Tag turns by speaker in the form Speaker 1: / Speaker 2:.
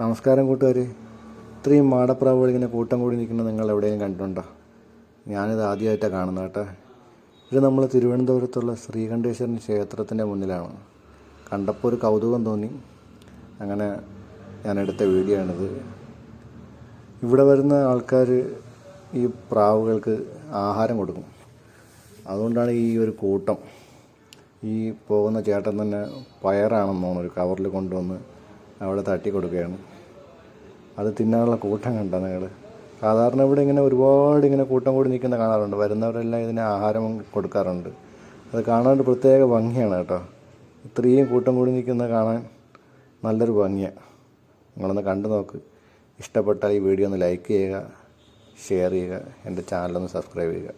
Speaker 1: നമസ്കാരം കൂട്ടുകാർ ഇത്രയും മാടപ്രാവുകൾ ഇങ്ങനെ കൂട്ടം കൂടി നിൽക്കുന്നത് നിങ്ങൾ എവിടെയെങ്കിലും കണ്ടിട്ടുണ്ടോ? ഞാനിത് ആദ്യമായിട്ടാണ് കാണുന്നത് കേട്ടോ. ഇത് നമ്മൾ തിരുവനന്തപുരത്തുള്ള ശ്രീകണ്ഠേശ്വരൻ ക്ഷേത്രത്തിന്റെ മുന്നിലാണ്. കണ്ടപ്പോൾ ഒരു കൗതുകം തോന്നി. അങ്ങനെ ഞാൻ എടുത്ത വീഡിയോ ആണിത് ഇവിടെ വരുന്ന ആൾക്കാർ ഈ പ്രാവുകൾക്ക് ആഹാരം കൊടുക്കും. അതുകൊണ്ടാണ് ഈ ഒരു കൂട്ടം. ഈ പോകുന്ന ചേട്ടൻ തന്നെ പയറാണെന്ന് തോന്നുന്നു ഒരു കവറിൽ കൊണ്ടുവന്ന് അവിടെ തട്ടി കൊടുക്കുകയാണ്. അത് തിന്നാനുള്ള കൂട്ടം കണ്ട നിങ്ങൾ? സാധാരണ ഇവിടെ ഇങ്ങനെ ഒരുപാട് ഇങ്ങനെ കൂട്ടം കൂടി നിൽക്കുന്ന കാണാറുണ്ട്. വരുന്നവരെല്ലാം ഇതിന് ആഹാരം കൊടുക്കാറുണ്ട്. അത് കാണാൻ പ്രത്യേക ഭംഗിയാണ് കേട്ടോ. ഇത്രയും കൂട്ടം കൂടി നിൽക്കുന്നത് കാണാൻ നല്ലൊരു ഭംഗിയാണ് നിങ്ങളൊന്ന് കണ്ടു നോക്ക്. ഇഷ്ടപ്പെട്ടാൽ ഈ വീഡിയോ ഒന്ന് ലൈക്ക് ചെയ്യുക ഷെയർ ചെയ്യുക എന്റെ ചാനലൊന്ന് സബ്സ്ക്രൈബ് ചെയ്യുക.